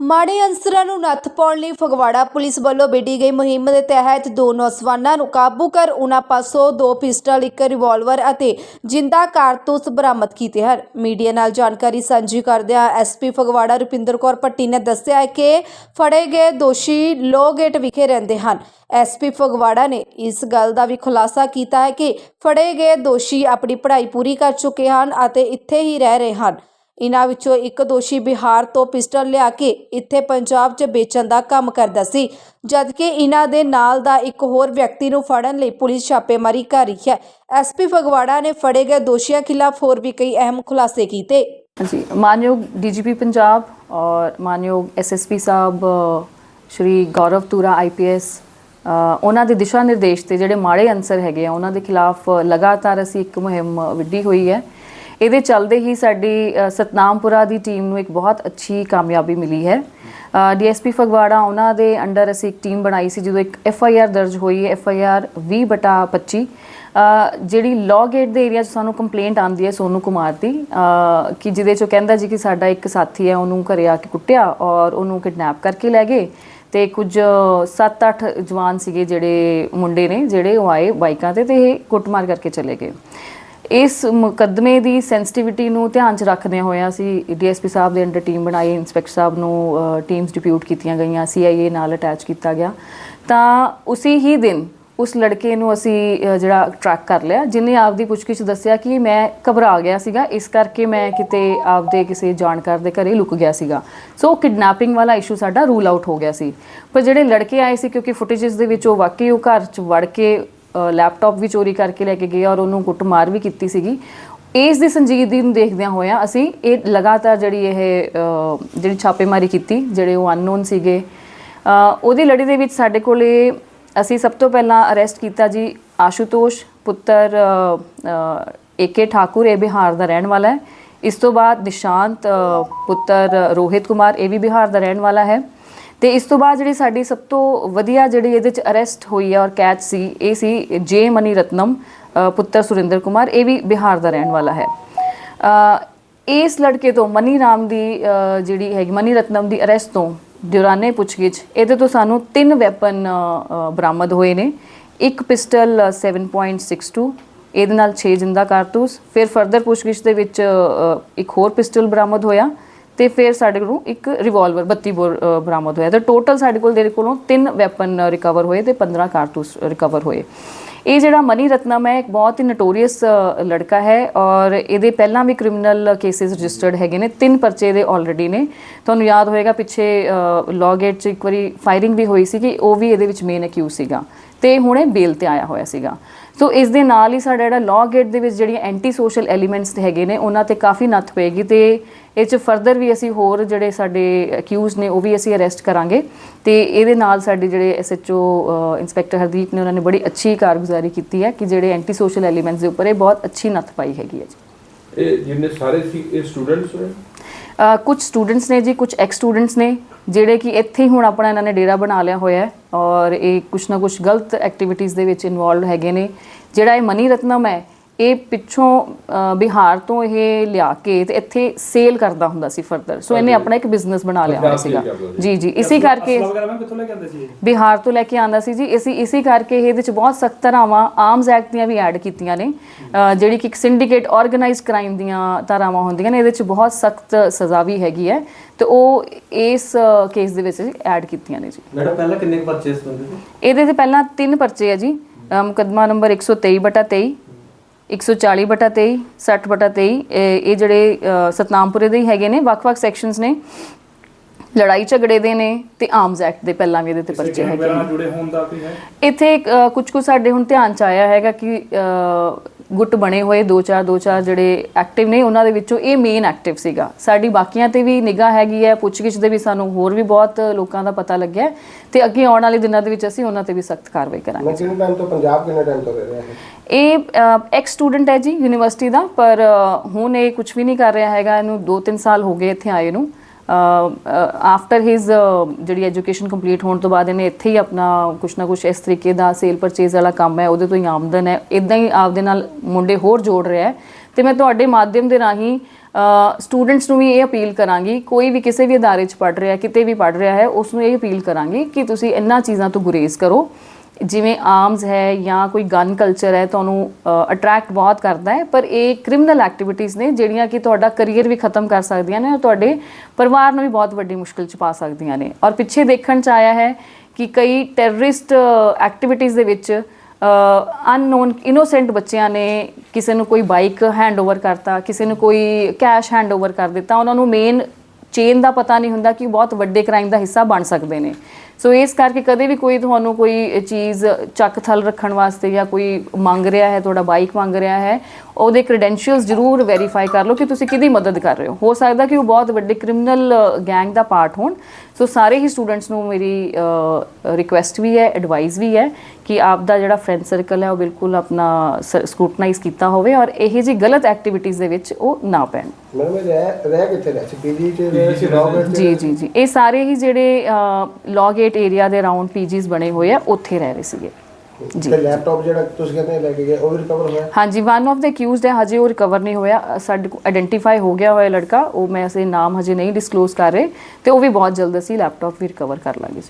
ਮਾੜੇ ਅਨਸਰਾਂ ਨੂੰ ਨੱਥ ਪਾਉਣ ਲਈ ਫਗਵਾੜਾ ਪੁਲਿਸ ਵੱਲੋਂ ਵਿੱਢੀ ਗਈ ਮੁਹਿੰਮ ਦੇ ਤਹਿਤ ਦੋ ਨੌਜਵਾਨਾਂ ਨੂੰ ਕਾਬੂ ਕਰ ਉਹਨਾਂ ਪਾਸੋਂ ਦੋ ਪਿਸਟਲ, ਇੱਕ ਰਿਵਾਲਵਰ ਅਤੇ ਜਿੰਦਾ ਕਾਰਤੂਸ ਬਰਾਮਦ ਕੀਤੇ ਹਨ। ਮੀਡੀਆ ਨਾਲ ਜਾਣਕਾਰੀ ਸਾਂਝੀ ਕਰਦਿਆਂ ਐਸਪੀ ਫਗਵਾੜਾ ਰੁਪਿੰਦਰ ਕੌਰ ਭੱਟੀ ਨੇ ਦੱਸਿਆ ਹੈ ਕਿ ਫੜੇ ਗਏ ਦੋਸ਼ੀ ਲੋਗੇਟ ਵਿਖੇ ਰਹਿੰਦੇ ਹਨ। ਐਸਪੀ ਫਗਵਾੜਾ ਨੇ ਇਸ ਗੱਲ ਦਾ ਵੀ ਖੁਲਾਸਾ ਕੀਤਾ ਹੈ ਕਿ ਫੜੇ ਗਏ ਦੋਸ਼ੀ ਆਪਣੀ ਪੜ੍ਹਾਈ ਪੂਰੀ ਕਰ ਚੁੱਕੇ ਹਨ ਅਤੇ ਇੱਥੇ ਹੀ ਰਹਿ ਰਹੇ ਹਨ। ਇਨ੍ਹਾਂ ਵਿੱਚੋਂ ਇੱਕ ਦੋਸ਼ੀ ਬਿਹਾਰ ਤੋਂ ਪਿਸਟਲ ਲਿਆ ਕੇ ਇੱਥੇ ਪੰਜਾਬ 'ਚ ਵੇਚਣ ਦਾ ਕੰਮ ਕਰਦਾ ਸੀ, ਜਦਕਿ ਇਨ੍ਹਾਂ ਦੇ ਨਾਲ ਦਾ ਇੱਕ ਹੋਰ ਵਿਅਕਤੀ ਨੂੰ ਫੜਨ ਲਈ ਪੁਲਿਸ ਛਾਪੇਮਾਰੀ ਕਰ ਰਹੀ ਹੈ। ਐਸਪੀ ਫਗਵਾੜਾ ਨੇ ਫੜੇ ਗਏ ਦੋਸ਼ੀਆਂ ਖਿਲਾਫ ਹੋਰ ਵੀ ਕਈ ਅਹਿਮ ਖੁਲਾਸੇ ਕੀਤੇ। ਜੀ ਮਾਨਯੋਗ ਡੀਜੀਪੀ ਪੰਜਾਬ ਔਰ ਮਾਨਯੋਗ ਐਸਐਸਪੀ ਸਾਹਿਬ ਸ਼੍ਰੀ ਗੌਰਵ ਤੁਰਾ ਆਈਪੀਐਸ ਉਹਨਾਂ ਦੇ ਦਿਸ਼ਾ ਨਿਰਦੇਸ਼ ਤੇ ਜਿਹੜੇ ਮਾੜੇ ਅਨਸਰ ਹੈਗੇ ਆ, ਉਹਨਾਂ ਦੇ ਖਿਲਾਫ ਲਗਾਤਾਰ ਅਸੀਂ ਇੱਕ ਮੁਹਿੰਮ ਵਿੱਢੀ ਹੋਈ ਹੈ। ਇਹਦੇ ਚੱਲਦੇ ਹੀ ਸਾਡੀ ਸਤਨਾਮਪੁਰਾ ਦੀ ਟੀਮ ਨੂੰ ਇੱਕ ਬਹੁਤ ਅੱਛੀ ਕਾਮਯਾਬੀ ਮਿਲੀ ਹੈ। ਡੀਐਸਪੀ ਫਗਵਾੜਾ ਉਹਨਾਂ ਦੇ ਅੰਡਰ ਅਸੀਂ ਇੱਕ ਟੀਮ ਬਣਾਈ ਸੀ ਜਦੋਂ ਇੱਕ ਐਫਆਈਆਰ ਦਰਜ ਹੋਈ ਹੈ ਐਫਆਈਆਰ 20/25 ਅ, ਜਿਹੜੀ ਲਾਅ ਗੇਟ ਦੇ ਏਰੀਆ 'ਚ ਸਾਨੂੰ ਕੰਪਲੇਂਟ ਆਂਦੀ ਹੈ ਸੋਨੂ ਕੁਮਾਰ ਦੀ ਕਿ ਜਿਹਦੇ 'ਚੋਂ ਕਹਿੰਦਾ ਜੀ ਕਿ ਸਾਡਾ ਇੱਕ ਸਾਥੀ ਹੈ ਉਹਨੂੰ ਘਰੇ ਆ ਕੇ ਕੁੱਟਿਆ ਔਰ ਉਹਨੂੰ ਕਿਡਨੈਪ ਕਰਕੇ ਲੈ ਗਏ ਤੇ ਕੁਝ 7-8 ਜਵਾਨ ਸੀਗੇ ਜਿਹੜੇ ਮੁੰਡੇ ਨੇ ਜਿਹੜੇ ਉਹ ਆਏ ਬਾਈਕਾਂ ਤੇ ਤੇ ਇਹ ਕੁੱਟਮਾਰ ਕਰਕੇ ਚਲੇ ਗਏ। ਇਸ ਮੁਕੱਦਮੇ ਦੀ ਸੈਂਸਿਟੀਵਿਟੀ ਨੂੰ ਧਿਆਨ 'ਚ ਰੱਖਦੇ ਹੋਏ ਅਸੀਂ ਡੀਐਸਪੀ ਸਾਹਿਬ ਦੇ ਅੰਡਰ ਟੀਮ ਬਣਾਈ ਇੰਸਪੈਕਟਰ ਸਾਹਿਬ ਨੂੰ ਟੀਮਸ ਡਿਪਿਊਟ ਕੀਤੀਆਂ ਗਈਆਂ ਸੀਆਈਏ ਨਾਲ ਅਟੈਚ ਕੀਤਾ ਗਿਆ। ਤਾਂ ਉਸੇ ਹੀ ਦਿਨ ਉਸ ਲੜਕੇ ਨੂੰ ਅਸੀਂ ਜਿਹੜਾ ਟਰੈਕ ਕਰ ਲਿਆ ਜਿਨੇ ਆਪਦੀ ਪੁੱਛਗਿੱਛ ਦੱਸਿਆ ਕਿ ਮੈਂ ਘਬਰਾ ਗਿਆ ਸੀਗਾ, ਇਸ ਕਰਕੇ ਮੈਂ ਕਿਤੇ ਆਪਦੇ ਕਿਸੇ ਜਾਣਕਾਰ ਦੇ ਘਰੇ ਲੁਕ ਗਿਆ ਸੀਗਾ। ਸੋ ਕਿਡਨੈਪਿੰਗ ਵਾਲਾ ਇਸ਼ੂ ਸਾਡਾ ਰੂਲ ਆਊਟ ਹੋ ਗਿਆ ਸੀ। ਪਰ ਜਿਹੜੇ ਲੜਕੇ ਆਏ ਸੀ, ਕਿਉਂਕਿ ਫੁਟੇजेस ਦੇ ਵਿੱਚ ਉਹ ਵਾਕਈ ਉਹ ਘਰ 'ਚ ਵੜ ਕੇ ਲੈਪਟਾਪ ਵੀ ਚੋਰੀ ਕਰਕੇ ਲੈ ਕੇ ਗਏ ਔਰ ਉਹਨੂੰ ਕੁੱਟਮਾਰ ਵੀ ਕੀਤੀ ਸੀਗੀ। ਇਸ ਦੀ ਸੰਜੀਦਗੀ ਨੂੰ ਦੇਖਦਿਆਂ ਹੋਇਆਂ ਅਸੀਂ ਇਹ ਲਗਾਤਾਰ ਜਿਹੜੀ ਇਹ ਜਿਹੜੀ ਛਾਪੇਮਾਰੀ ਕੀਤੀ, ਜਿਹੜੇ ਉਹ ਅਨਨੋਨ ਸੀਗੇ। ਉਹਦੀ ਲੜੀ ਦੇ ਵਿੱਚ ਸਾਡੇ ਕੋਲੇ ਅਸੀਂ ਸਭ ਤੋਂ ਪਹਿਲਾਂ ਅਰੈਸਟ ਕੀਤਾ ਜੀ ਆਸ਼ੂਤੋਸ਼ ਪੁੱਤਰ ਏਕੇ ਠਾਕੁਰ, ਇਹ ਬਿਹਾਰ ਦਾ ਰਹਿਣ ਵਾਲਾ ਹੈ। ਇਸ ਤੋਂ ਬਾਅਦ ਨਿਸ਼ਾਂਤ ਪੁੱਤਰ ਰੋਹਿਤ ਕੁਮਾਰ, ਇਹ ਵੀ ਬਿਹਾਰ ਦਾ ਰਹਿਣ ਵਾਲਾ ਹੈ। ਤੇ ਇਸ ਤੋਂ ਬਾਅਦ ਜਿਹੜੀ ਸਾਡੀ ਸਭ ਤੋਂ ਵਧੀਆ ਜਿਹੜੀ ਇਹਦੇ ਚ ਅਰੈਸਟ ਹੋਈ ਹੈ ਔਰ ਕੈਚ ਸੀ, ਇਹ ਸੀ ਜੇ ਮਨੀ ਰਤਨਮ ਪੁੱਤਰ ਸੁਰਿੰਦਰ ਕੁਮਾਰ, ਇਹ ਵੀ ਬਿਹਾਰ ਦਾ ਰਹਿਣ ਵਾਲਾ ਹੈ। ਇਸ ਲੜਕੇ ਤੋਂ ਮਨੀ ਰਾਮ ਦੀ ਜਿਹੜੀ ਹੈਗੀ ਮਨੀ ਰਤਨਮ ਦੀ ਅਰੈਸਟ ਤੋਂ ਦੌਰਾਨੇ ਪੁੱਛਗਿੱਛ, ਇਹਦੇ ਤੋਂ ਸਾਨੂੰ ਤਿੰਨ ਵੈਪਨ ਬਰਾਮਦ ਹੋਏ ਨੇ। ਇੱਕ ਪਿਸਟਲ 7.62 ਇਹਦੇ ਨਾਲ 6 ਜਿੰਦਾ ਕਾਰਤੂਸ, ਫਿਰ ਫਰਦਰ ਪੁੱਛਗਿੱਛ ਦੇ ਵਿੱਚ ਇੱਕ ਹੋਰ ਪਿਸਟਲ ਬਰਾਮਦ ਹੋਇਆ। ਤੇ ਫਿਰ ਸਾਡੇ ਕੋਲੋਂ ਇੱਕ ਰਿਵਾਲਵਰ 32 ਬੋਰ ਬਰਾਮਦ ਹੋਇਆ। ਤੇ ਟੋਟਲ ਸਾਡੇ ਕੋਲ ਦੇ ਕੋਲੋਂ ਤਿੰਨ ਵੈਪਨ ਰਿਕਵਰ ਹੋਏ ਤੇ 15 ਕਾਰਤੂਸ ਰਿਕਵਰ ਹੋਏ। ਇਹ ਜਿਹੜਾ ਮਨੀ ਰਤਨਮ ਹੈ, ਇੱਕ ਬਹੁਤ ਹੀ ਨਟੋਰੀਅਸ ਲੜਕਾ ਹੈ ਔਰ ਇਹਦੇ ਪਹਿਲਾਂ ਵੀ ਕ੍ਰਿਮੀਨਲ ਕੇਸਿਸ ਰਜਿਸਟਰਡ ਹੈਗੇ ਨੇ। ਤਿੰਨ ਪਰਚੇ ਦੇ ਆਲਰੇਡੀ ਨੇ। ਤੁਹਾਨੂੰ ਯਾਦ ਹੋਏਗਾ ਪਿੱਛੇ ਲਾਅ ਗੇਟ 'ਚ ਇੱਕ ਵਾਰੀ ਫਾਇਰਿੰਗ ਵੀ ਹੋਈ ਸੀ ਕਿ ਉਹ ਵੀ ਇਹਦੇ ਵਿੱਚ ਮੇਨ ਅਕਿਊਜ਼ ਸੀਗਾ। ਤੇ ਹੁਣੇ ਬੇਲ ਤੇ ਆਇਆ ਹੋਇਆ ਸੀਗਾ। ਸੋ ਇਸ ਦੇ ਨਾਲ ਹੀ ਸਾਡਾ ਜਿਹੜਾ ਲਾਅ ਗੇਟ ਦੇ ਵਿੱਚ ਜਿਹੜੀਆਂ ਐਂਟੀ ਸੋਸ਼ਲ ਐਲੀਮੈਂਟਸ ਹੈਗੇ ਨੇ, ਉਹਨਾਂ ਤੇ ਕਾਫੀ ਨੱਥ ਪਏਗੀ ਤੇ ਇਹ ਚ ਫਰਦਰ ਵੀ ਅਸੀਂ ਹੋਰ ਜਿਹੜੇ ਸਾਡੇ ਅਕਿਊਜ਼ ਨੇ, ਉਹ ਵੀ ਅਸੀਂ ਅਰੈਸਟ ਕਰਾਂਗੇ ਤੇ ਇਹਦੇ ਨਾਲ ਸਾਡੇ ਜਿਹੜੇ ਐਸਐਚਓ ਇੰਸਪੈਕਟਰ ਹਰਦੀਪ ਨੇ ਉਹਨਾਂ ਨੇ ਬੜੀ ਅੱਛੀ ਕਾਰਗੁਜ਼ਾਰੀ ਕੀਤੀ ਹੈ ਕਿ ਜਿਹੜੇ ਐਂਟੀ ਸੋਸ਼ਲ ਐਲੀਮੈਂਟਸ ਦੇ ਉੱਪਰ ਇਹ ਬਹੁਤ ਅੱਛੀ ਨੱਥ ਪਾਈ ਹੈਗੀ ਹੈ ਜੀ। ਇਹ ਜਿੰਨੇ ਸਾਰੇ ਸੀ, ਇਹ ਸਟੂਡੈਂਟਸ ਨੇ? ਕੁਝ ਸਟੂਡੈਂਟਸ ਨੇ ਜੀ ਕੁਝ ਐਕਸ ਸਟੂਡੈਂਟਸ ਨੇ, ਜਿਹੜੇ ਕਿ ਇੱਥੇ ਹੀ ਹੁਣ ਆਪਣਾ ਇਹਨਾਂ ਨੇ ਡੇਰਾ ਬਣਾ ਲਿਆ ਹੋਇਆ ਹੈ ਔਰ ਇਹ ਕੁਛ ਨਾ ਕੁਛ ਗਲਤ ਐਕਟੀਵਿਟੀਜ਼ ਦੇ ਵਿੱਚ ਇਨਵੋਲਵ ਹੈਗੇ ਨੇ। ਜਿਹੜਾ ਇਹ ਮਨੀ ਰਤਨਮ ਹੈ ਇਹ ਪਿੱਛੋਂ ਬਿਹਾਰ ਤੋਂ ਇਹ ਲਿਆ ਕੇ ਤੇ ਇੱਥੇ ਸੇਲ ਕਰਦਾ ਹੁੰਦਾ ਸੀ ਫਰਦਰ ਸੋ ਇਹਨੇ ਆਪਣਾ ਇੱਕ ਬਿਜ਼ਨਸ ਬਣਾ ਲਿਆ ਹੋਇਆ ਸੀਗਾ। ਜੀ ਜੀ ਇਸੇ ਕਰਕੇ? ਬਿਹਾਰ ਤੋਂ ਲੈ ਕੇ ਆਂਦਾ ਸੀ ਜੀ। ਅਸੀਂ ਇਸੇ ਕਰਕੇ ਇਹਦੇ ਵਿੱਚ ਬਹੁਤ ਸਖਤ ਧਾਰਾਵਾਂ ਆਰਮਸ ਐਕਟ ਦੀਆਂ ਵੀ ਐਡ ਕੀਤੀਆਂ ਨੇ। ਜਿਹੜੀ ਕਿ ਇੱਕ ਸਿੰਡੀਕੇਟ ਆਰਗੇਨਾਈਜ਼ਡ ਕ੍ਰਾਈਮ ਦੀਆਂ ਧਾਰਾਵਾਂ ਹੁੰਦੀਆਂ ਨੇ ਇਹਦੇ ਵਿੱਚ ਬਹੁਤ ਸਖਤ ਸਜ਼ਾ ਵੀ ਹੈਗੀ ਹੈ। ਤੇ ਉਹ ਇਸ ਕੇਸ ਦੇ ਵਿੱਚ ਐਡ ਕੀਤੀਆਂ ਨੇ ਜੀ। ਮੈਡਮ ਪਹਿਲਾਂ ਕਿੰਨੇ ਪਰਚੇਸ ਹੁੰਦੇ ਸੀ? ਇਹਦੇ ਤੇ ਪਹਿਲਾਂ ਤਿੰਨ ਪਰਚੇ ਆ ਜੀ। ਮੁਕੱਦਮਾ ਨੰਬਰ 123 ਬਟਾ 23 140 ਬਟਾ 23 60 ਬਟਾ 23 ਇਹ ਜਿਹੜੇ ਸਤਨਾਮਪੁਰੇ ਦੇ ਹੀ ਹੈਗੇ ਨੇ ਵੱਖ-ਵੱਖ ਸੈਕਸ਼ਨਸ ਨੇ। ਲੜਾਈ ਝਗੜੇ ਦੇ ਨੇ ਤੇ ਆਰਮਸ ਐਕਟ ਦੇ ਪਹਿਲਾਂ ਵੀ ਇਹਦੇ ਤੇ ਪਰਚੇ ਹੈਗੇ ਨੇ। ਨਾਲ ਜੁੜੇ ਹੋਣ ਦਾ ਕੋਈ ਹੈ? ਇੱਥੇ ਕੁਝ ਕੁ ਸਾਡੇ ਹੁਣ ਧਿਆਨ ਚ ਆਇਆ ਹੈਗਾ ਕਿ ਗੁੱਟ ਬਣੇ ਹੋਏ ਦੋ ਚਾਰ ਦੋ ਚਾਰ ਜਿਹੜੇ ਐਕਟਿਵ ਨੇ ਉਹਨਾਂ ਦੇ ਵਿੱਚੋਂ ਇਹ ਮੇਨ ਐਕਟਿਵ ਸੀਗਾ। ਸਾਡੀ ਬਾਕੀਆਂ ਤੇ ਵੀ ਨਿਗਾਹ ਹੈਗੀ ਹੈ ਪੁੱਛਗਿੱਛ ਦੇ ਵੀ ਸਾਨੂੰ ਹੋਰ ਵੀ ਬਹੁਤ ਲੋਕਾਂ ਦਾ ਪਤਾ ਲੱਗਿਆ ਤੇ ਅੱਗੇ ਆਉਣ ਵਾਲੇ ਦਿਨਾਂ ਦੇ ਵਿੱਚ ਅਸੀਂ ਉਹਨਾਂ ਤੇ ਵੀ ਸਖਤ ਕਾਰਵਾਈ ਕਰਾਂਗੇ। ਕਿੰਨੇ ਟਾਈਮ ਤੋਂ ਪੰਜਾਬ ਕਿੰਨੇ ਟਾਈਮ ਤੋਂ ਰਹਿ ਰਿਹਾ ਹੈ? ਇਹ ਐਕਸ ਸਟੂਡੈਂਟ ਹੈ ਜੀ ਯੂਨੀਵਰਸਿਟੀ ਦਾ ਪਰ ਹੁਣ ਇਹ ਕੁਝ ਵੀ ਨਹੀਂ ਕਰ ਰਿਹਾ ਹੈਗਾ ਇਹਨੂੰ 2-3 ਸਾਲ ਹੋ ਗਏ ਇੱਥੇ ਆਏ ਨੂੰ। ਆਫਟਰ ਹਿਸ ਜਿਹੜੀ ਐਜੂਕੇਸ਼ਨ ਕੰਪਲੀਟ ਹੋਣ ਤੋਂ ਬਾਅਦ ਇਹਨੇ ਇੱਥੇ ਹੀ ਆਪਣਾ ਕੁਛ ਨਾ ਕੁਛ ਇਸ ਤਰੀਕੇ ਦਾ ਸੇਲ ਪਰਚੇਜ਼ ਵਾਲਾ ਕੰਮ ਹੈ, ਉਹਦੇ ਤੋਂ ਹੀ ਆਮਦਨ ਹੈ। ਇਦਾਂ ਹੀ ਆਪਦੇ ਨਾਲ ਮੁੰਡੇ ਹੋਰ ਜੋੜ ਰਿਹਾ ਹੈ। ਤੇ ਮੈਂ ਤੁਹਾਡੇ ਮਾਧਿਅਮ ਦੇ ਰਾਹੀਂ ਸਟੂਡੈਂਟਸ ਨੂੰ ਵੀ ਇਹ ਅਪੀਲ ਕਰਾਂਗੀ, ਕੋਈ ਵੀ ਕਿਸੇ ਵੀ ਅਦਾਰੇ 'ਚ ਪੜ ਰਿਹਾ, ਕਿਤੇ ਵੀ ਪੜ ਰਿਹਾ ਹੈ ਉਸ ਨੂੰ ਇਹ ਅਪੀਲ ਕਰਾਂਗੀ ਕਿ ਤੁਸੀਂ ਇਹਨਾਂ ਚੀਜ਼ਾਂ ਤੋਂ ਗੁਰੇਜ਼ ਕਰੋ। ਜਿਵੇਂ ਆਰਮਸ ਹੈ ਜਾਂ ਕੋਈ ਗਨ ਕਲਚਰ ਹੈ, ਤੁਹਾਨੂੰ ਅਟਰੈਕਟ ਬਹੁਤ ਕਰਦਾ ਹੈ, ਪਰ ਇਹ ਕ੍ਰਿਮੀਨਲ ਐਕਟੀਵਿਟੀਜ਼ ਨੇ ਜਿਹੜੀਆਂ ਕਿ ਤੁਹਾਡਾ ਕੈਰੀਅਰ ਵੀ ਖਤਮ ਕਰ ਸਕਦੀਆਂ ਨੇ ਔਰ ਤੁਹਾਡੇ ਪਰਿਵਾਰ ਨੂੰ ਵੀ ਬਹੁਤ ਵੱਡੀ ਮੁਸ਼ਕਿਲ 'ਚ ਪਾ ਸਕਦੀਆਂ ਨੇ। ਔਰ ਪਿੱਛੇ ਦੇਖਣ 'ਚ ਆਇਆ ਹੈ ਕਿ ਕਈ ਟੈਰਰਿਸਟ ਐਕਟੀਵਿਟੀਜ਼ ਦੇ ਵਿੱਚ ਅਨਨੋਨ ਇਨੋਸੈਂਟ ਬੱਚਿਆਂ ਨੇ ਕਿਸੇ ਨੂੰ ਕੋਈ ਬਾਈਕ ਹੈਂਡਓਵਰ ਕਰਤਾ, ਕਿਸੇ ਨੂੰ ਕੋਈ ਕੈਸ਼ ਹੈਂਡਓਵਰ ਕਰ ਦਿੱਤਾ। ਉਹਨਾਂ ਨੂੰ ਮੇਨ ਚੇਨ ਦਾ ਪਤਾ ਨਹੀਂ ਹੁੰਦਾ ਕਿ ਉਹ ਬਹੁਤ ਵੱਡੇ ਕ੍ਰਾਈਮ ਦਾ ਹਿੱਸਾ ਬਣ ਸਕਦੇ ਨੇ। ਸੋ ਇਸ ਕਰਕੇ ਕਦੇ ਵੀ ਕੋਈ ਤੁਹਾਨੂੰ ਕੋਈ ਚੀਜ਼ ਚੱਕ ਥਲ ਰੱਖਣ ਵਾਸਤੇ ਜਾਂ ਕੋਈ ਮੰਗ ਰਿਹਾ ਹੈ ਤੁਹਾਡਾ ਬਾਈਕ ਮੰਗ ਰਿਹਾ ਹੈ ਉਹਦੇ ਕ੍ਰੈਡੈਂਸ਼ੀਅਲਸ ਜ਼ਰੂਰ ਵੈਰੀਫਾਈ ਕਰ ਲਓ ਕਿ ਤੁਸੀਂ ਕਿਹਦੀ ਮਦਦ ਕਰ ਰਹੇ ਹੋ। ਹੋ ਸਕਦਾ ਕਿ ਉਹ ਬਹੁਤ ਵੱਡੇ ਕ੍ਰਿਮੀਨਲ ਗੈਂਗ ਦਾ ਪਾਰਟ ਹੋਣ। ਸੋ ਸਾਰੇ ਹੀ ਸਟੂਡੈਂਟਸ ਨੂੰ ਮੇਰੀ ਰਿਕੁਐਸਟ ਵੀ ਹੈ ਐਡਵਾਈਸ ਵੀ ਹੈ ਕਿ ਆਪ ਦਾ ਜਿਹੜਾ ਫਰੈਂਡ ਸਰਕਲ ਹੈ ਉਹ ਬਿਲਕੁਲ ਆਪਣਾ ਸਕੂਟਨਾਈਜ਼ ਕੀਤਾ ਹੋਵੇ ਔਰ ਇਹ ਜੀ ਗਲਤ ਐਕਟੀਵਿਟੀਜ਼ ਦੇ ਵਿੱਚ ਉਹ ਨਾ ਪੈਣ। ਮੈਡਮ ਇਹ ਰਹਿ ਰਹਿ ਕਿੱਥੇ ਰਿਹਾ ਸੀ? ਪੀਜੀ ਚ ਰਹਿ ਸੀ ਲੌਗਰ ਜੀ ਜੀ ਜੀ। ਇਹ ਸਾਰੇ ਹੀ ਜਿਹੜੇ ਲੌਗੇਟ ਏਰੀਆ ਦੇ ਅਰਾਊਂਡ ਪੀਜੀਸ ਬਣੇ ਹੋਏ ਆ ਉੱਥੇ ਰਹਿ ਰਹੇ ਸੀਗੇ। ਜੀ। ਤੇ ਲੈਪਟਾਪ ਜਿਹੜਾ ਤੁਸੀਂ ਕਹਿੰਦੇ ਲੈ ਕੇ ਗਏ ਉਹ ਵੀ ਰਿਕਵਰ ਹੋਇਆ? ਹਾਂਜੀ ਵਨ ਆਫ ਦ ਅਕਿਊਜ਼ਡ ਹੈ ਹਜੇ ਉਹ ਰਿਕਵਰ ਨਹੀਂ ਹੋਇਆ। ਸਾਡੇ ਕੋਲ ਆਇਡੈਂਟੀਫਾਈ ਹੋ ਗਿਆ ਹੋਇਆ ਲੜਕਾ ਉਹ ਮੈਂ ਅਸੀਂ ਨਾਮ ਹਜੇ ਨਹੀਂ ਡਿਸਕਲੋਜ਼ ਕਰ ਰਹੇ ਤੇ ਉਹ ਵੀ ਬਹੁਤ ਜਲਦ ਅਸੀਂ ਲੈਪਟਾਪ ਵੀ ਰਿਕਵਰ ਕਰ ਲਾਂਗੇ